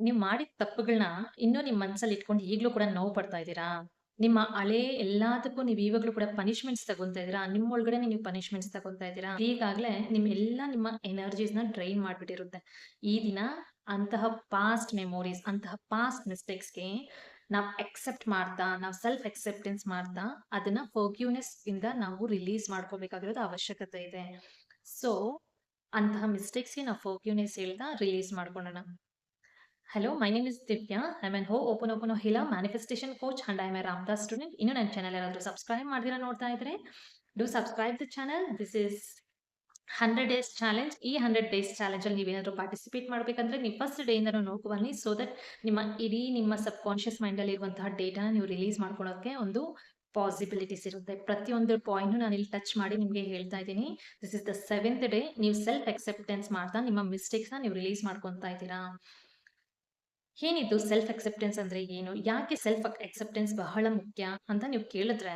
ನೀವು ಮಾಡಿದ ತಪ್ಪುಗಳನ್ನ ಇನ್ನೂ ನಿಮ್ಮ ಮನಸ್ಸಲ್ಲಿ ಇಟ್ಕೊಂಡು ಈಗಲೂ ಕೂಡ ನೋವು ಪಡ್ತಾ ಇದ್ದೀರಾ? ನಿಮ್ಮ ಹಳೆ ಎಲ್ಲದಕ್ಕೂ ನೀವು ಇವಾಗಲೂ ಕೂಡ ಪನಿಷ್ಮೆಂಟ್ಸ್ ತಗೊಂತಾ ಇದ್ದೀರಾ? ನಿಮ್ಮ ಒಳಗಡೆ ನೀವು ಪನಿಷ್ಮೆಂಟ್ಸ್ ತಗೊಂತಾ ಇದ್ದೀರಾ? ಈಗಾಗಲೇ ನಿಮ್ಮ ಎಲ್ಲ ನಿಮ್ಮ ಎನರ್ಜೀಸ್‌ನ ಡ್ರೈನ್ ಮಾಡಿಬಿಟ್ಟಿರುತ್ತೆ ಈ ದಿನ ಅಂತಹ ಪಾಸ್ಟ್ ಮೆಮೊರೀಸ್ ಅಂತಹ ಪಾಸ್ಟ್ ಮಿಸ್ಟೇಕ್ಸ್‌ಗೆ ನಾವು ಅಕ್ಸೆಪ್ಟ್ ಮಾಡ್ತಾ, ನಾವು ಸೆಲ್ಫ್ ಅಕ್ಸೆಪ್ಟೆನ್ಸ್ ಮಾಡ್ತಾ, ಅದನ್ನ ಫೋಕ್ಯೂನೆಸ್ ಇಂದ ನಾವು ರಿಲೀಸ್ ಮಾಡ್ಕೋಬೇಕಾಗಿರೋದು ಅವಶ್ಯಕತೆ ಇದೆ. ಸೊ, ಅಂತಹ ಮಿಸ್ಟೇಕ್ಸ್‌ಗೆ ನಾವು ಫೋರ್ಗ್ಯೂನೆಸ್ ಹೇಳ್ತಾ ರಿಲೀಸ್ ಮಾಡ್ಕೊಳ್ಳೋಣ. Hello, my name is Divya. I am open hooponopono healer manifestation coach and I am a Ramdas student. ಇನ್ನೂ ನನ್ನ ಚಾನಲ್ ಯಾರಾದರೂ ಸಬ್ಸ್ಕ್ರೈಬ್ ಮಾಡಿದಿರ ನೋಡ್ತಾ ಇದ್ರೆ, do subscribe the channel. This is 100 days challenge. ಈ 100 ಡೇಸ್ ಚಾಲೆಂಜಲ್ಲಿ ನೀವೇನಾದ್ರೂ ಪಾರ್ಟಿಸಿಪೇಟ್ ಮಾಡ್ಬೇಕಂದ್ರೆ ನೀವು ಫಸ್ಟ್ ಡೇಯಿಂದನೂ ನೋಡ್ಕೊ ಬನ್ನಿ. ಸೊ ದಟ್ ನಿಮ್ಮ ಇಡೀ ನಿಮ್ಮ ಸಬ್‌ಕಾನ್ಷಿಯಸ್ ಮೈಂಡಲ್ಲಿ ಇರುವಂತಹ ಡೇಟಾನ ನೀವು ರಿಲೀಸ್ ಮಾಡ್ಕೊಳ್ಳೋಕೆ ಒಂದು ಪಾಸಿಬಿಲಿಟೀಸ್ ಇರುತ್ತೆ. ಪ್ರತಿಯೊಂದು ಪಾಯಿಂಟ್‌ನು ಇಲ್ಲಿ ಟಚ್ ಮಾಡಿ ನಿಮಗೆ ಹೇಳ್ತಾ ಇದ್ದೀನಿ. This is the seventh day. ನೀವು ಸೆಲ್ಫ್ ಅಕ್ಸೆಪ್ಟೆನ್ಸ್ ಮಾಡ್ತಾ ನಿಮ್ಮ ಮಿಸ್ಟೇಕ್ಸ್‌ನ ನೀವು ರಿಲೀಸ್ ಮಾಡ್ಕೊತಾ ಇದ್ದೀರಾ. ಏನಿದು ಸೆಲ್ಫ್ ಅಕ್ಸೆಪ್ಟೆನ್ಸ್ ಅಂದ್ರೆ ಏನು? ಯಾಕೆ ಸೆಲ್ಫ್ ಅಕ್ಸೆಪ್ಟೆನ್ಸ್ ಬಹಳ ಮುಖ್ಯ ಅಂತ ನೀವು ಕೇಳಿದ್ರೆ,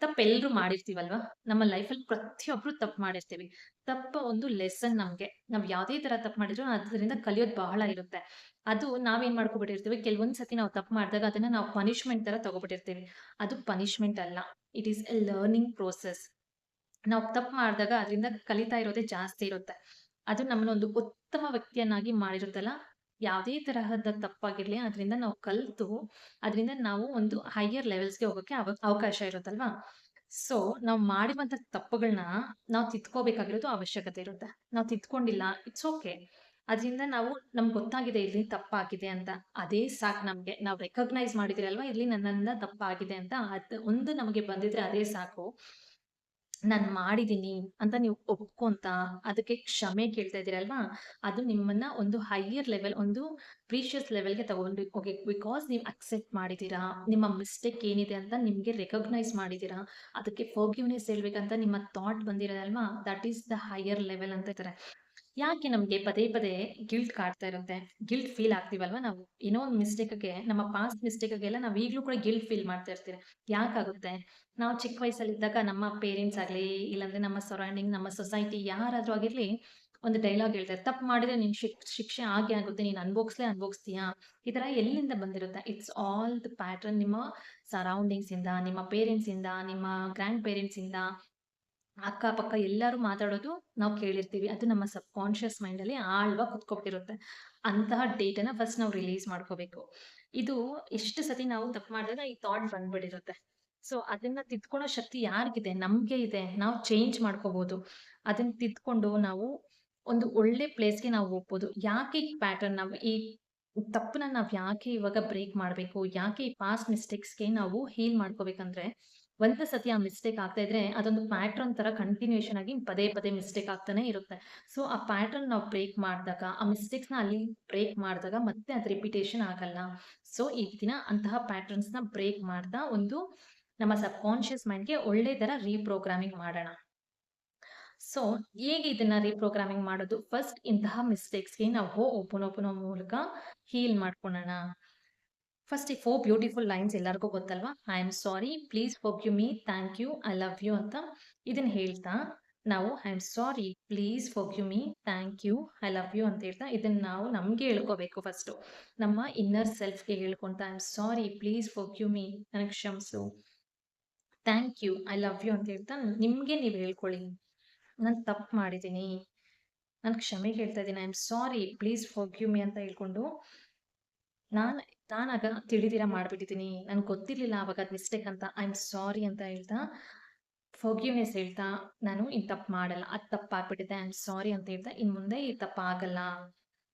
ತಪ್ಪು ಎಲ್ರೂ ಮಾಡಿರ್ತೀವಲ್ವಾ? ನಮ್ಮ ಲೈಫಲ್ಲಿ ಪ್ರತಿಯೊಬ್ರು ತಪ್ಪು ಮಾಡಿರ್ತೀವಿ. ತಪ್ಪು ಒಂದು ಲೆಸನ್ ನಮ್ಗೆ. ನಾವು ಯಾವುದೇ ತರ ತಪ್ಪು ಮಾಡಿದ್ರು ಅದರಿಂದ ಕಲಿಯೋದು ಬಹಳ ಇರುತ್ತೆ. ಅದು ನಾವೇನ್ ಮಾಡ್ಕೊಬಿಟ್ಟಿರ್ತೀವಿ, ಕೆಲವೊಂದು ಸತಿ ನಾವು ತಪ್ಪು ಮಾಡಿದಾಗ ಅದನ್ನ ನಾವು ಪನಿಷ್ಮೆಂಟ್ ತರ ತಗೋಬಿಟ್ಟಿರ್ತೀವಿ. ಅದು ಪನಿಷ್ಮೆಂಟ್ ಅಲ್ಲ. It is a learning process. ನಾವು ತಪ್ಪು ಮಾಡಿದಾಗ ಅದರಿಂದ ಕಲಿತಾ ಇರೋದೇ ಜಾಸ್ತಿ ಇರುತ್ತೆ. ಅದು ನಮ್ಮನ್ನ ಒಂದು ಉತ್ತಮ ವ್ಯಕ್ತಿಯನ್ನಾಗಿ ಮಾಡಿರುತ್ತಲ್ಲ, ಯಾವುದೇ ತರಹದ ತಪ್ಪಾಗಿರ್ಲಿ ಅದರಿಂದ ನಾವು ಕಲ್ತು, ಅದರಿಂದ ನಾವು ಒಂದು ಹೈಯರ್ ಲೆವೆಲ್ಸ್‌ಗೆ ಹೋಗೋಕೆ ಅವ ಅವಕಾಶ ಇರುತ್ತಲ್ವಾ? ಸೊ, ನಾವು ಮಾಡಿರುವಂತಹ ತಪ್ಪುಗಳನ್ನ ನಾವು ತಿದ್ಕೋಬೇಕಾಗಿರೋದು ಅವಶ್ಯಕತೆ ಇರುತ್ತೆ. ನಾವು ತಿದ್ಕೊಂಡಿಲ್ಲ, ಇಟ್ಸ್ ಓಕೆ. ಅದರಿಂದ ನಾವು ನಮ್ಗೆ ಗೊತ್ತಾಗಿದೆ ಇಲ್ಲಿ ತಪ್ಪಾಗಿದೆ ಅಂತ. ಅದೇ ಸಾಕು ನಮ್ಗೆ. ನಾವು ರೆಕಗ್ನೈಸ್ ಮಾಡಿದಿರಲ್ವಾ ಇಲ್ಲಿ ನನ್ನ ತಪ್ಪಾಗಿದೆ ಅಂತ. ಅದು ಒಂದು ನಮಗೆ ಬಂದಿದ್ರೆ ಅದೇ ಸಾಕು. ನಾನು ಮಾಡಿದ್ದೀನಿ ಅಂತ ನೀವು ಒಪ್ಕೊಂತ, ಅದಕ್ಕೆ ಕ್ಷಮೆ ಕೇಳ್ತಾ ಇದ್ದೀರಲ್ವಾ, ಅದು ನಿಮ್ಮನ್ನ ಒಂದು ಹೈಯರ್ ಲೆವೆಲ್, ಒಂದು ಪ್ರೀಶಿಯಸ್ ಲೆವೆಲ್‌ಗೆ ತಗೊಂಡು ಹೋಗಿ ಬಿಕಾಸ್ ನೀವು ಅಕ್ಸೆಪ್ಟ್ ಮಾಡಿದ್ದೀರಾ. ನಿಮ್ಮ ಮಿಸ್ಟೇಕ್ ಏನಿದೆ ಅಂತ ನಿಮ್ಗೆ ರೆಕಗ್ನೈಸ್ ಮಾಡಿದ್ದೀರಾ. ಅದಕ್ಕೆ ಫರ್‌ಗಿವ್‌ನೆಸ್ ಹೇಳ್ಬೇಕಂತ ನಿಮ್ಮ thought ಬಂದಿರೋದಲ್ವಾ, that is the higher level ಅಂತ ಇದ್ದಾರೆ. ಯಾಕೆ ನಮ್ಗೆ ಪದೇ ಪದೇ ಗಿಲ್ಟ್ ಕಾಡ್ತಾ ಇರುತ್ತೆ? ಗಿಲ್ಟ್ ಫೀಲ್ ಆಗ್ತೀವಲ್ವಾ ನಾವು? ಏನೋ ಒಂದು ಮಿಸ್ಟೇಕ್‌ಗೆ ನಮ್ಮ ಪಾಸ್ಟ್ ಮಿಸ್ಟೇಕ್‌ಗೆಲ್ಲ ನಾವು ಈಗಲೂ ಕೂಡ ಗಿಲ್ಟ್ ಫೀಲ್ ಮಾಡ್ತಾ ಇರ್ತೀವಿ. ಯಾಕಾಗುತ್ತೆ? ನಾವು ಚಿಕ್ಕ ವಯಸ್ಸಲ್ಲಿದ್ದಾಗ ನಮ್ಮ ಪೇರೆಂಟ್ಸ್ ಆಗ್ಲಿ, ಇಲ್ಲಾಂದ್ರೆ ನಮ್ಮ ಸರೌಂಡಿಂಗ್, ನಮ್ಮ ಸೊಸೈಟಿ ಯಾರಾದ್ರೂ ಆಗಿರ್ಲಿ, ಒಂದು ಡೈಲಾಗ್ ಹೇಳ್ತಾರೆ. ತಪ್ಪು ಮಾಡಿದ್ರೆ ನಿನ್ ಶಿಕ್ ಶಿಕ್ಷೆ ಆಗೇ ಆಗುತ್ತೆ. ನೀನು ಅನುಭವಿಸ್ಲೇ ಅನ್ಬೋಗ್ಸ್ತೀಯಾ ಈ ತರ ಎಲ್ಲಿಂದ ಬಂದಿರುತ್ತೆ? ಇಟ್ಸ್ ಆಲ್ ದ ಪ್ಯಾಟರ್ನ್ ನಿಮ್ಮ ಸರೌಂಡಿಂಗ್ಸ್ ಇಂದ, ನಿಮ್ಮ ಪೇರೆಂಟ್ಸ್ ಇಂದ, ನಿಮ್ಮ ಗ್ರ್ಯಾಂಡ್ ಪೇರೆಂಟ್ಸ್ ಇಂದ, ಅಕ್ಕ-ಪಕ್ಕ ಎಲ್ಲರೂ ಮಾತಾಡೋದು ನಾವು ಕೇಳಿರ್ತೀವಿ. ಅದು ನಮ್ಮ ಸಬ್‌ಕಾನ್ಷಿಯಸ್ ಮೈಂಡಲ್ಲಿ ಆಳ್ವಾಗ ಕುತ್ಕೊಬಿಟ್ಟಿರುತ್ತೆ ಅಂತಹ ಡೇಟನ್ನ ಫಸ್ಟ್ ನಾವು ರಿಲೀಸ್ ಮಾಡ್ಕೋಬೇಕು. ಇದು ಎಷ್ಟು ಸತಿ ನಾವು ತಪ್ಪು ಮಾಡಿದಾಗ ಈ ಥಾಟ್ ಬಂದ್ಬಿಟ್ಟಿರುತ್ತೆ. ಸೊ, ಅದನ್ನ ತಿದ್ಕೊಳ್ಳೋ ಶಕ್ತಿ ಯಾರಿಗಿದೆ? ನಮ್ಗೆ ಇದೆ. ನಾವು ಚೇಂಜ್ ಮಾಡ್ಕೋಬಹುದು. ಅದನ್ನ ತಿದ್ಕೊಂಡು ನಾವು ಒಂದು ಒಳ್ಳೆ ಪ್ಲೇಸ್‌ಗೆ ನಾವು ಹೋಗ್ಬೋದು. ಯಾಕೆ ಈ ಪ್ಯಾಟರ್ನ್ ನಾವು ಈ ತಪ್ಪನ್ನ ನಾವು ಯಾಕೆ ಇವಾಗ ಬ್ರೇಕ್ ಮಾಡ್ಬೇಕು? ಯಾಕೆ ಈ ಪಾಸ್ಟ್ ಮಿಸ್ಟೇಕ್ಸ್‌ಗೆ ನಾವು ಹೀಲ್ ಮಾಡ್ಕೋಬೇಕಂದ್ರೆ, ಒಂದು ಸತಿ ಆ ಮಿಸ್ಟೇಕ್ ಆಗ್ತಾ ಇದ್ರೆ ಅದೊಂದು ಪ್ಯಾಟ್ರನ್ ತರ ಕಂಟಿನ್ಯೂಷನ್ ಆಗಿ ಪದೇ ಪದೇ ಮಿಸ್ಟೇಕ್ ಆಗ್ತಾನೆ ಇರುತ್ತೆ. ಸೊ, ಆ ಪ್ಯಾಟ್ರನ್ ನಾವು ಬ್ರೇಕ್ ಮಾಡಿದಾಗ, ಆ ಮಿಸ್ಟೇಕ್ಸ್‌ನ ಅಲ್ಲಿ ಬ್ರೇಕ್ ಮಾಡಿದಾಗ ಮತ್ತೆ ಅದು ರಿಪಿಟೇಷನ್ ಆಗಲ್ಲ. ಸೊ, ಈ ದಿನ ಅಂತಹ ಪ್ಯಾಟ್ರನ್ಸ್ನ ಬ್ರೇಕ್ ಮಾಡ್ತಾ ಒಂದು ನಮ್ಮ ಸಬ್‌ಕಾನ್ಷಿಯಸ್ ಮೈಂಡ್‌ಗೆ ಒಳ್ಳೆ ತರ ರೀಪ್ರೋಗ್ರಾಮಿಂಗ್ ಮಾಡೋಣ. ಸೊ, ಹೇಗೆ ಇದನ್ನ ರೀಪ್ರೋಗ್ರಾಮಿಂಗ್ ಮಾಡೋದು? ಫಸ್ಟ್ ಇಂತಹ ಮಿಸ್ಟೇಕ್ಸ್‌ಗೆ ನಾವು ಓಪನ್ ಓಪನ್ ಮೂಲಕ ಹೀಲ್ ಮಾಡ್ಕೊಳ್ಳೋಣ. ಫಸ್ಟ್ ಈ ಫೋರ್ ಬ್ಯೂಟಿಫುಲ್ ಲೈನ್ಸ್ ಎಲ್ಲರಿಗೂ ಗೊತ್ತಲ್ವಾ? I am sorry, please forgive me, thank you, I love you ಅಂತ ಇದನ್ನ ಹೇಳ್ತಾ ನಾವು I am sorry, please forgive me, thank you, I love you ಅಂತ ಹೇಳ್ತಾ ಇದನ್ನ ನಾವು ನಮ್ಗೆ ಹೇಳ್ಕೋಬೇಕು ಫಸ್ಟು. ನಮ್ಮ ಇನ್ನರ್ ಸೆಲ್ಫ್‌ಗೆ ಹೇಳ್ಕೊಂತ I am sorry, please forgive me, ನನಗೆ ಕ್ಷಮಿಸು. Thank you, I love you ಅಂತ ಹೇಳ್ತಾ ನಿಮ್ಗೆ ನೀವು ಹೇಳ್ಕೊಳ್ಳಿ. ನಾನು ತಪ್ಪು ಮಾಡಿದ್ದೀನಿ. ನಾನು ಕ್ಷಮೆ ಕೇಳ್ತಾ ಇದ್ದೀನಿ. I am sorry, please forgive me ಅಂತ ಹೇಳ್ಕೊಂಡು, ನಾನ್ ನಾನಾಗ ತಿಳಿದಿರ ಮಾಡ್ಬಿಟ್ಟಿದ್ದೀನಿ. ನನ್ಗೆ ಗೊತ್ತಿರಲಿಲ್ಲ ಅವಾಗ ಅದು ಮಿಸ್ಟೇಕ್ ಅಂತ. ಐ ಆಮ್ ಸಾರಿ ಅಂತ ಹೇಳ್ತಾ, ಫರ್‌ಗಿವ್‌ನೆಸ್ ಹೇಳ್ತಾ, ನಾನು ಇನ್ನು ತಪ್ಪು ಮಾಡಲ್ಲ. ಅದು ತಪ್ಪಾಗ್ಬಿಟ್ಟಿದೆ. ಐ ಆಮ್ ಸಾರಿ ಅಂತ ಹೇಳ್ತಾ, ಇನ್ನು ಮುಂದೆ ಈ ತಪ್ಪಾಗಲ್ಲ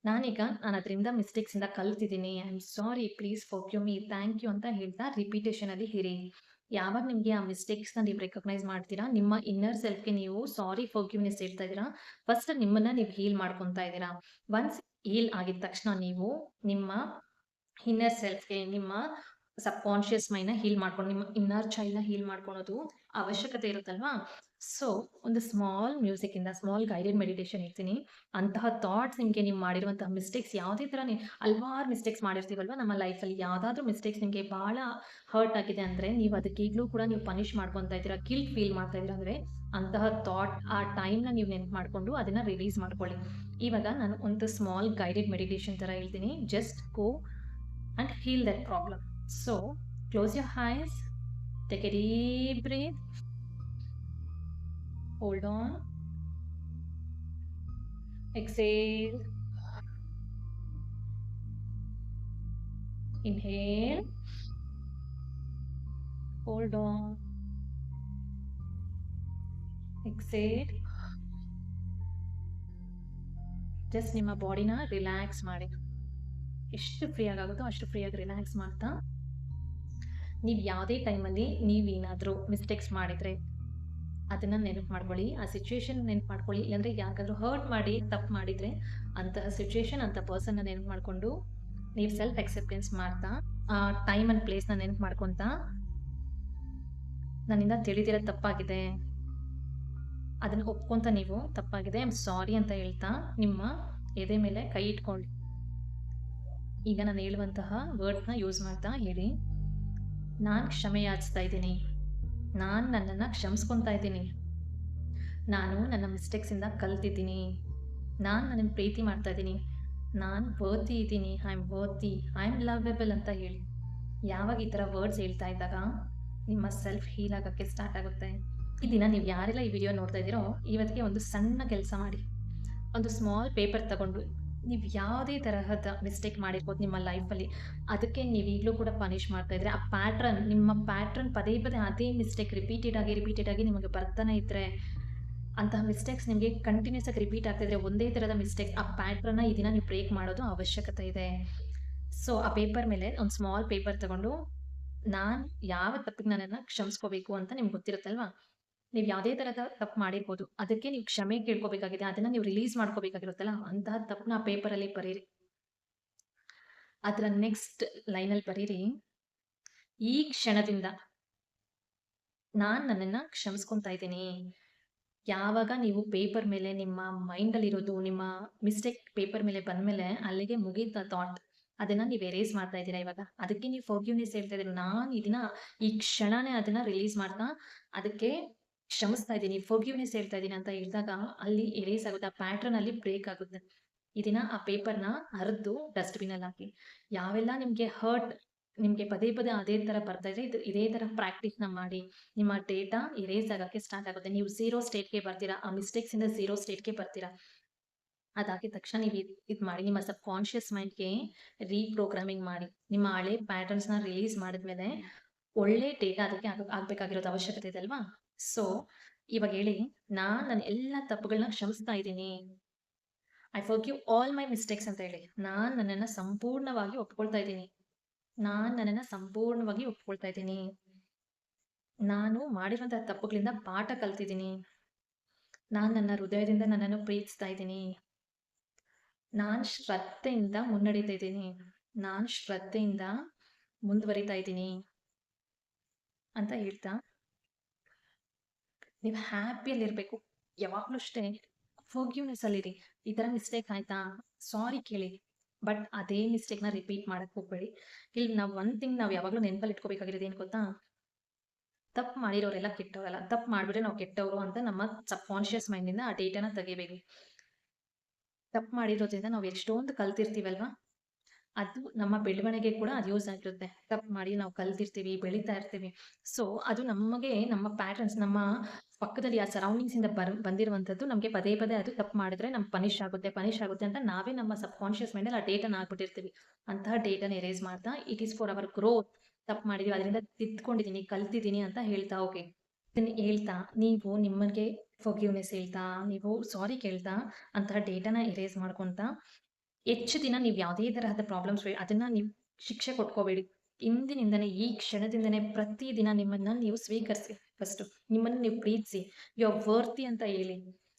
ನಾನೀಗ ನಾನು ಅದರಿಂದ ಮಿಸ್ಟೇಕ್ಸ್ ಇಂದ ಕಲ್ತಿದ್ದೀನಿ. I am sorry, please forgive me, thank you ಅಂತ ಹೇಳ್ತಾ ರಿಪಿಟೇಷನ್ ಅಲ್ಲಿ ಹಿರಿ ಯಾವಾಗ ನಿಮಗೆ ಆ ಮಿಸ್ಟೇಕ್ಸ್‌ನ ನೀವು ರೆಕಗ್ನೈಸ್ ಮಾಡ್ತೀರಾ, ನಿಮ್ಮ ಇನ್ನರ್ ಸೆಲ್ಫ್‌ಗೆ ನೀವು ಸಾರಿ, ಫರ್‌ಗಿವ್‌ನೆಸ್ ಹೇಳ್ತಾ ಇದ್ದೀರಾ, ಫಸ್ಟ್ ನಿಮ್ಮನ್ನ ನೀವು ಹೀಲ್ ಮಾಡ್ಕೊತಾ ಇದ್ದೀರಾ. ಒನ್ಸ್ ಹೀಲ್ ಆಗಿದ ತಕ್ಷಣ ನೀವು ನಿಮ್ಮ ಇನ್ನರ್ ಸೆಲ್ಫ್‌ಗೆ, ನಿಮ್ಮ ಸಬ್ ಕಾನ್ಶಿಯಸ್ ಮೈಂಡ್‌ನ ಹೀಲ್ ಮಾಡ್ಕೊಂಡು ನಿಮ್ಮ ಇನ್ನರ್ ಚೈಲ್ಡ್‌ನ ಹೀಲ್ ಮಾಡ್ಕೊಳೋದು ಅವಶ್ಯಕತೆ ಇರುತ್ತಲ್ವಾ? ಸೊ, ಒಂದು ಸ್ಮಾಲ್ ಮ್ಯೂಸಿಕ್ ಇಂದ ಸ್ಮಾಲ್ ಗೈಡೆಡ್ ಮೆಡಿಟೇಷನ್ ಇರ್ತೀನಿ ಅಂತಹ ಥಾಟ್ಸ್ ನಿಮ್ಗೆ ನೀವು ಮಾಡಿರುವಂತಹ ಮಿಸ್ಟೇಕ್ಸ್ ಯಾವುದೇ ಥರ ನೀವು ಹಲ್ವಾರು ಮಿಸ್ಟೇಕ್ಸ್ ಮಾಡಿರ್ತೀವಲ್ವ ನಮ್ಮ ಲೈಫಲ್ಲಿ ಯಾವುದಾದ್ರೂ ಮಿಸ್ಟೇಕ್ಸ್ ನಿಮಗೆ ಭಾಳ ಹರ್ಟ್ ಆಗಿದೆ ಅಂದರೆ ನೀವು ಅದಕ್ಕೆ ಈಗಲೂ ಕೂಡ ನೀವು ಪನಿಷ್ ಮಾಡ್ಕೊತಾ ಇದ್ದೀರಾ ಗಿಲ್ಟ್ ಫೀಲ್ ಮಾಡ್ತಾ ಇದ್ದೀರಾ ಅಂದರೆ ಅಂತಹ ಥಾಟ್ ಆ ಟೈಮ್‌ನ ನೀವು ನೆನಪು ಮಾಡಿಕೊಂಡು ಅದನ್ನು ರಿಲೀಸ್ ಮಾಡ್ಕೊಳ್ಳಿ. ಇವಾಗ ನಾನು ಒಂದು ಸ್ಮಾಲ್ ಗೈಡೆಡ್ ಮೆಡಿಟೇಷನ್ ಥರ ಹೇಳ್ತೀನಿ. Just go And heal that problem. So, close your eyes, take a deep breath. Hold on. Exhale. Inhale. Hold on. Exhale. Just ನಿಮ್ಮ ಬಾಡಿನ ರಿಲ್ಯಾಕ್ಸ್ ಮಾಡಿ. ಎಷ್ಟು ಫ್ರೀ ಆಗುತ್ತೋ ಅಷ್ಟು ಫ್ರೀಯಾಗಿ ರಿಲ್ಯಾಕ್ಸ್ ಮಾಡ್ತಾ ನೀವು ಯಾವುದೇ ಟೈಮಲ್ಲಿ ನೀವೇನಾದರೂ ಮಿಸ್ಟೇಕ್ಸ್ ಮಾಡಿದರೆ ಅದನ್ನು ನೆನಪು ಮಾಡ್ಕೊಳ್ಳಿ. ಆ ಸಿಚುವೇಶನ್ ನೆನಪು ಮಾಡ್ಕೊಳ್ಳಿ. ಇಲ್ಲಾಂದರೆ ಯಾರಿಗಾದರೂ ಹರ್ಟ್ ಮಾಡಿ, ತಪ್ಪು ಮಾಡಿದರೆ ಅಂತಹ ಸಿಚುವೇಶನ್ ಅಂಥ ಪರ್ಸನ್‌ನ ನೆನಪು ಮಾಡಿಕೊಂಡು ನೀವು ಸೆಲ್ಫ್ ಎಕ್ಸೆಪ್ಟೆನ್ಸ್ ಮಾಡ್ತಾ, ಆ ಟೈಮ್ ಆ್ಯಂಡ್ ಪ್ಲೇಸ್‌ನ ನೆನಪು ಮಾಡ್ಕೊತಾ ನನ್ನಿಂದ ತಿಳಿದಿರೋದು ತಪ್ಪಾಗಿದೆ. ಅದನ್ನು ಒಪ್ಕೊಂತ ನೀವು ತಪ್ಪಾಗಿದೆ ಐ ಆಮ್ ಸಾರಿ ಅಂತ ಹೇಳ್ತಾ ನಿಮ್ಮ ಎದೆ ಮೇಲೆ ಕೈ ಇಟ್ಕೊಳ್ಳಿ. ಈಗ ನಾನು ಹೇಳುವಂತಹ ವರ್ಡ್ಸ್‌ನ ಯೂಸ್ ಮಾಡ್ತಾ ಹೇಳಿ. ನಾನು ಕ್ಷಮೆ ಯಾಚಿಸ್ತಾ ಇದ್ದೀನಿ. ನಾನು ನನ್ನನ್ನು ಕ್ಷಮಿಸ್ಕೊತಾ ಇದ್ದೀನಿ. ನಾನು ನನ್ನ ಮಿಸ್ಟೇಕ್ಸಿಂದ ಕಲ್ತಿದ್ದೀನಿ. ನಾನು ನನ್ನನ್ನು ಪ್ರೀತಿ ಮಾಡ್ತಾ ಇದ್ದೀನಿ. ನಾನು ವರ್ತಿ ಇದ್ದೀನಿ. I am worthy. I am lovable ಅಂತ ಹೇಳಿ. ಯಾವಾಗ ಈ ಥರ ವರ್ಡ್ಸ್ ಹೇಳ್ತಾ ಇದ್ದಾಗ ನಿಮ್ಮ ಸೆಲ್ಫ್ ಹೀಲ್ ಆಗೋಕ್ಕೆ ಸ್ಟಾರ್ಟ್ ಆಗುತ್ತೆ. ಈ ದಿನ ನೀವು ಯಾರೆಲ್ಲ ಈ ವಿಡಿಯೋ ನೋಡ್ತಾ ಇದ್ದೀರೋ, ಇವತ್ತಿಗೆ ಒಂದು ಸಣ್ಣ ಕೆಲಸ ಮಾಡಿ. ಒಂದು ಸ್ಮಾಲ್ ಪೇಪರ್ ತಗೊಂಡು ನೀವು ಯಾವುದೇ ತರಹದ ಮಿಸ್ಟೇಕ್ ಮಾಡಿರ್ಬೋದು ನಿಮ್ಮ ಲೈಫಲ್ಲಿ ಅದಕ್ಕೆ ನೀವು ಈಗಲೂ ಕೂಡ ಪನಿಷ್ ಮಾಡ್ತಾ ಇದ್ರೆ ಆ ಪ್ಯಾಟ್ರನ್ ನಿಮ್ಮ ಪ್ಯಾಟ್ರನ್ ಪದೇ ಪದೇ ಅದೇ ಮಿಸ್ಟೇಕ್ ರಿಪೀಟೆಡ್ ಆಗಿ ರಿಪೀಟೆಡ್ ಆಗಿ ನಿಮಗೆ ಬರ್ತಾನೆ ಇದ್ದರೆ ಅಂತಹ ಮಿಸ್ಟೇಕ್ಸ್ ನಿಮಗೆ ಕಂಟಿನ್ಯೂಸ್ ಆಗಿ ರಿಪೀಟ್ ಆಗ್ತಿದ್ರೆ ಒಂದೇ ಥರದ ಮಿಸ್ಟೇಕ್ ಆ ಪ್ಯಾಟ್ರನ್ನ ಈ ದಿನ ನೀವು ಬ್ರೇಕ್ ಮಾಡೋದು ಅವಶ್ಯಕತೆ ಇದೆ. ಸೊ, ಆ ಪೇಪರ್ ಮೇಲೆ ಒಂದು ಸ್ಮಾಲ್ ಪೇಪರ್ ತಗೊಂಡು ನಾನು ಯಾವ ತಪ್ಪಿಗೆ ನನ್ನನ್ನು ಕ್ಷಮಿಸ್ಕೋಬೇಕು ಅಂತ ನಿಮ್ಗೆ ಗೊತ್ತಿರುತ್ತಲ್ವಾ? ನೀವು ಯಾವುದೇ ಥರದ ತಪ್ಪು ಮಾಡಿರ್ಬೋದು. ಅದಕ್ಕೆ ನೀವು ಕ್ಷಮೆ ಕೇಳ್ಕೋಬೇಕಾಗಿದೆ. ಅದನ್ನ ನೀವು ರಿಲೀಸ್ ಮಾಡ್ಕೋಬೇಕಾಗಿರುತ್ತಲ್ಲ, ಅಂತಹ ತಪ್ಪನ್ನ ಪೇಪರ್ ಪೇಪರಲ್ಲಿ ಬರೀರಿ. ಅದರ ನೆಕ್ಸ್ಟ್ ಲೈನಲ್ಲಿ ಬರೀರಿ. ಈ ಕ್ಷಣದಿಂದ ನಾನು ನನ್ನನ್ನ ಕ್ಷಮಿಸ್ಕೊತಾ ಇದ್ದೀನಿ. ಯಾವಾಗ ನೀವು ಪೇಪರ್ ಮೇಲೆ ನಿಮ್ಮ ಮೈಂಡ್ ಅಲ್ಲಿ ಇರೋದು, ನಿಮ್ಮ ಮಿಸ್ಟೇಕ್ ಪೇಪರ್ ಮೇಲೆ ಬಂದ್ಮೇಲೆ ಅಲ್ಲಿಗೆ ಮುಗಿದ ಥಾಟ್. ಅದನ್ನ ನೀವು ಎರೇಸ್ ಮಾಡ್ತಾ ಇದ್ದೀರಾ ಇವಾಗ. ಅದಕ್ಕೆ ನೀವು ಫೋಗ್ಯೂನೆಸ್ ಹೇಳ್ತಾ ಇದ್ದೀರಿ. ನಾನು ಇದನ್ನ ದಿನ ಈ ಕ್ಷಣನೇ ಅದನ್ನ ರಿಲೀಸ್ ಮಾಡ್ತಾ, ಅದಕ್ಕೆ ಕ್ಷಮಿಸ್ತಾ ಇದ್ದೀನಿ. ಫೋಗ್ಯೂನೆಸ್ ಹೇಳ್ತಾ ಇದ್ದೀನಿ ಅಂತ ಹೇಳಿದಾಗ ಅಲ್ಲಿ ಎರೇಸ್ ಆಗುತ್ತೆ. ಆ ಪ್ಯಾಟ್ರನ್ ಅಲ್ಲಿ ಬ್ರೇಕ್ ಆಗುತ್ತೆ. ಇದನ್ನ ದಿನ ಆ ಪೇಪರ್‌ನ ಹರಿದು ಡಸ್ಟ್‌ಬಿನಲ್ಲಿ ಹಾಕಿ. ಯಾವೆಲ್ಲ ನಿಮಗೆ ಹರ್ಟ್ ನಿಮಗೆ ಪದೇ ಪದೇ ಅದೇ ತರ ಬರ್ತಾ ಇದೆ, ಇದು ಇದೇ ಥರ ಪ್ರಾಕ್ಟೀಸ್‌ನ ಮಾಡಿ. ನಿಮ್ಮ ಡೇಟಾ ಎರೇಸ್ ಆಗೋಕ್ಕೆ ಸ್ಟಾರ್ಟ್ ಆಗುತ್ತೆ. ನೀವು ಝೀರೋ ಸ್ಟೇಟ್‌ಗೆ ಬರ್ತೀರಾ. ಆ ಮಿಸ್ಟೇಕ್ಸಿಂದ ಝೀರೋ ಸ್ಟೇಟ್‌ಗೆ ಬರ್ತೀರಾ. ಅದಾಗಿದ ತಕ್ಷಣ ನೀವು ಇದು ಮಾಡಿ. ನಿಮ್ಮ ಸಬ್ ಕಾನ್ಷಿಯಸ್ ಮೈಂಡ್‌ಗೆ ರೀಪ್ರೋಗ್ರಾಮಿಂಗ್ ಮಾಡಿ. ನಿಮ್ಮ ಹಳೆ ಪ್ಯಾಟರ್ನ್ಸ್‌ನ ರಿಲೀಸ್ ಮಾಡಿದ್ಮೇಲೆ ಒಳ್ಳೆ ಡೇಟಾ ಅದಕ್ಕೆ ಆಗ ಆಗಬೇಕಾಗಿರೋದು ಅವಶ್ಯಕತೆ ಇದೆ ಅಲ್ವಾ? ಸೊ, ಇವಾಗ ಹೇಳಿ ನಾನು ನನ್ನ ಎಲ್ಲ ತಪ್ಪುಗಳನ್ನ ಕ್ಷಮಿಸ್ತಾ ಇದ್ದೀನಿ. I forgive all my mistakes ಅಂತ ಹೇಳಿ. ನಾನು ನನ್ನನ್ನು ಸಂಪೂರ್ಣವಾಗಿ ಒಪ್ಕೊಳ್ತಾ ಇದ್ದೀನಿ. ನಾನು ನನ್ನನ್ನು ಸಂಪೂರ್ಣವಾಗಿ ಒಪ್ಕೊಳ್ತಾ ಇದ್ದೀನಿ. ನಾನು ಮಾಡಿರುವಂತಹ ತಪ್ಪುಗಳಿಂದ ಪಾಠ ಕಲ್ತಿದ್ದೀನಿ. ನಾನು ನನ್ನ ಹೃದಯದಿಂದ ನನ್ನನ್ನು ಪ್ರೀತಿಸ್ತಾ ಇದ್ದೀನಿ. ನಾನು ಶ್ರದ್ಧೆಯಿಂದ ಮುನ್ನಡೀತಾ ಇದ್ದೀನಿ. ನಾನು ಶ್ರದ್ಧೆಯಿಂದ ಮುಂದುವರಿತಾ ಇದ್ದೀನಿ. ಅಂತ ಹೇಳ್ತಾ, ನೀವು ಹ್ಯಾಪಿಯಲ್ಲಿರಬೇಕು. ಯಾವಾಗಲೂ ಅಷ್ಟೇ ಫೋಗ್ಯೂನೆಸ್ ಅಲ್ಲಿರಿ. ಈ ಥರ ಮಿಸ್ಟೇಕ್ ಆಯ್ತಾ? ಸಾರಿ ಕೇಳಿ. ಬಟ್ ಅದೇ ಮಿಸ್ಟೇಕ್‌ನ ರಿಪೀಟ್ ಮಾಡಕ್ಕೆ ಹೋಗಬೇಡಿ. ಇಲ್ಲಿ ನಾವು ಒನ್ ಥಿಂಗ್ ನಾವು ಯಾವಾಗಲೂ ನೆನಪಲ್ಲಿ ಇಟ್ಕೋಬೇಕಾಗಿರೋದು ಏನು ಗೊತ್ತಾ? ತಪ್ಪು ಮಾಡಿರೋರೆಲ್ಲ ಕೆಟ್ಟವರಲ್ಲ. ತಪ್ಪು ಮಾಡಿಬಿಟ್ರೆ ನಾವು ಕೆಟ್ಟವರು ಅಂತ ನಮ್ಮ ಸಬ್ ಕಾನ್ಷಿಯಸ್ ಮೈಂಡಿಂದ ಆ ಡೇಟಾನ ತೆಗಿಬೇಕು. ತಪ್ಪು ಮಾಡಿರೋದ್ರಿಂದ ನಾವು ಎಷ್ಟೊಂದು ಕಲ್ತಿರ್ತೀವಲ್ವಾ? ಅದು ನಮ್ಮ ಬೆಳವಣಿಗೆ ಕೂಡ ಅದು ಯೂಸ್ ಆಗಿರುತ್ತೆ. ತಪ್ಪು ಮಾಡಿ ನಾವು ಕಲ್ತಿರ್ತೀವಿ, ಬೆಳೀತಾ ಇರ್ತೀವಿ. ಸೊ, ಅದು ನಮಗೆ ನಮ್ಮ ಪ್ಯಾಟರ್ನ್ಸ್ ನಮ್ಮ ಪಕ್ಕದಲ್ಲಿ ಆ ಸರೌಂಡಿಂಗ್ಸಿಂದ ಬರ್ ಬಂದಿರುವಂಥದ್ದು ನಮಗೆ ಪದೇ ಪದೇ ಅದು ತಪ್ಪು ಮಾಡಿದ್ರೆ ನಮ್ಗೆ ಪನಿಷ್ ಆಗುತ್ತೆ, ಪನಿಷ್ ಆಗುತ್ತೆ ಅಂತ ನಾವೇ ನಮ್ಮ ಸಬ್ ಕಾನ್ಷಿಯಸ್ ಮೈಂಡಲ್ಲಿ ಆ ಡೇಟಾನ ಹಾಕ್ಬಿಟ್ಟಿರ್ತೀವಿ. ಅಂತಹ ಡೇಟಾನ ಎರೇಸ್ ಮಾಡ್ತಾ it is for our growth. ತಪ್ಪು ಮಾಡಿದೀವಿ ಅದರಿಂದ ತಿದ್ಕೊಂಡಿದ್ದೀನಿ ಕಲ್ತಿದ್ದೀನಿ ಅಂತ ಹೇಳ್ತಾ ಓಕೆ ಹೇಳ್ತಾ ನೀವು ನಿಮಗೆ ಫಾರ್ಗಿವ್ನೆಸ್ ಹೇಳ್ತಾ, ನೀವು ಸಾರಿ ಕೇಳ್ತಾ ಅಂತಹ ಡೇಟಾನ ಎರೇಸ್ ಮಾಡ್ಕೊಂತಾ ಹೆಚ್ಚು ದಿನ ನೀವು ಯಾವುದೇ ತರಹದ ಪ್ರಾಬ್ಲಮ್ಸ್ ಅದನ್ನು ನೀವು ಶಿಕ್ಷೆ ಕೊಟ್ಕೋಬೇಡಿ. ಇಂದಿನಿಂದನೇ, ಈ ಕ್ಷಣದಿಂದನೇ ಪ್ರತಿದಿನ ನಿಮ್ಮನ್ನು ನೀವು ಸ್ವೀಕರಿಸಿ ಫಸ್ಟು. ನಿಮ್ಮನ್ನು ನೀವು ಪ್ರೀತಿಸಿ. ಯು ಆರ್ ವರ್ತಿ ಅಂತ ಹೇಳಿ.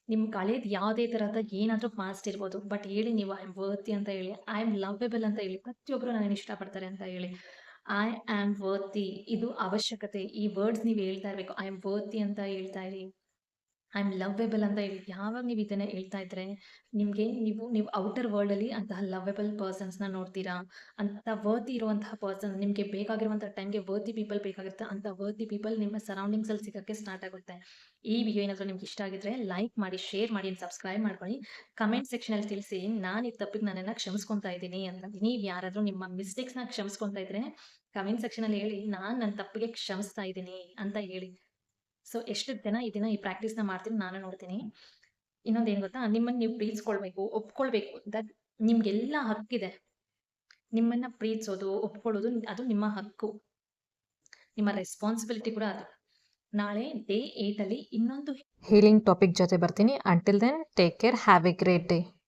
ನಿಮ್ಮ ಹಳೇದು ಯಾವುದೇ ತರಹದ ಏನಾದರೂ ಪಾಸ್ಟ್ ಇರ್ಬೋದು. ಬಟ್ ಹೇಳಿ ನೀವು ಐ ಆಮ್ ವರ್ತಿ ಅಂತ ಹೇಳಿ. ಐ ಆಮ್ ಲವೇಬಲ್ ಅಂತ ಹೇಳಿ. ಪ್ರತಿಯೊಬ್ಬರು ನನ್ನನ್ನು ಇಷ್ಟಪಡ್ತಾರೆ ಅಂತ ಹೇಳಿ. ಐ ಆಮ್ ವರ್ತಿ ಇದು ಅವಶ್ಯಕತೆ. ಈ ವರ್ಡ್ಸ್ ನೀವು ಹೇಳ್ತಾ ಇರಬೇಕು ಐ ಆಮ್ ವರ್ತಿ ಅಂತ ಹೇಳ್ತಾ ಇರಿ. ಐ ಆಮ್ ಲವ್ವೆಬಲ್ ಅಂತ ಹೇಳಿ. ಯಾವಾಗ ನೀವು ಇದನ್ನ ಹೇಳ್ತಾ ಇದ್ರೆ, ನಿಮ್ಗೆ ನೀವು ನೀವು ಔಟರ್ ವರ್ಲ್ಡಲ್ಲಿ ಅಂತಹ ಲವ್ವೆಬಲ್ ಪರ್ಸನ್ಸ್‌ನ ನೋಡ್ತೀರಾ. ಅಂತ ವರ್ತಿ ಇರುವಂತಹ ಪರ್ಸನ್ ನಿಮ್ಗೆ ಬೇಕಾಗಿರುವಂತಹ ಟೈಮ್‌ಗೆ ವರ್ತಿ ಪೀಪಲ್ ಬೇಕಾಗಿರುತ್ತೆ. ಅಂತ ವರ್ತಿ ಪೀಪಲ್ ನಿಮ್ಮ ಸರೌಂಡಿಂಗ್ಸಲ್ಲಿ ಸಿಗಕ್ಕೆ ಸ್ಟಾರ್ಟ್ ಆಗುತ್ತೆ. ಈ ವಿಡಿಯೋ ಏನಾದ್ರೂ ನಿಮ್ಗೆ ಇಷ್ಟ ಆಗಿದ್ರೆ ಲೈಕ್ ಮಾಡಿ, ಶೇರ್ ಮಾಡಿ, ಸಬ್ಸ್ಕ್ರೈಬ್ ಮಾಡ್ಕೊಳ್ಳಿ. ಕಮೆಂಟ್ ಸೆಕ್ಷನಲ್ಲಿ ತಿಳಿಸಿ ನಾನು ಈ ತಪ್ಪಿಗೆ ನನ್ನನ್ನ ಕ್ಷಮಿಸ್ಕೊಂತಾ ಇದ್ದೀನಿ ಅಂತ. ನೀವು ಯಾರಾದ್ರೂ ನಿಮ್ಮ ಮಿಸ್ಟೇಕ್ಸ್‌ನ ಕ್ಷಮಿಸ್ಕೊತಾ ಇದ್ರೆ ಕಮೆಂಟ್ ಸೆಕ್ಷನಲ್ಲಿ ಹೇಳಿ, ನಾನು ನನ್ನ ತಪ್ಪಿಗೆ ಕ್ಷಮಿಸ್ತಾ ಇದ್ದೀನಿ ಅಂತ ಹೇಳಿ. ಸೊ ಎಷ್ಟು ದಿನ ಈ ದಿನ ಈ ಪ್ರಾಕ್ಟೀಸ್‌ನ ಮಾಡ್ತೀನಿ ನಾನು ನೋಡ್ತೀನಿ. ಇನ್ನೊಂದು ಏನು ಗೊತ್ತಾ? ನಿಮ್ಮನ್ನ ನೀವು ಪ್ರೀತಿಸ್ಕೊಳ್ಬೇಕು, ಒಪ್ಕೊಳ್ಬೇಕು. ದಟ್ ನಿಮ್ಗೆಲ್ಲ ಹಕ್ಕಿದೆ. ನಿಮ್ಮನ್ನ ಪ್ರೀತಿಸೋದು, ಒಪ್ಕೊಳ್ಳೋದು ಅದು ನಿಮ್ಮ ಹಕ್ಕು. ನಿಮ್ಮ ರೆಸ್ಪಾನ್ಸಿಬಿಲಿಟಿ ಕೂಡ ಅದು. ನಾಳೆ ಡೇ ಏಟ್ ಅಲ್ಲಿ ಇನ್ನೊಂದು ಹೀಲಿಂಗ್ ಟಾಪಿಕ್ ಜೊತೆ ಬರ್ತೀನಿ. Until then take care. Have a great day.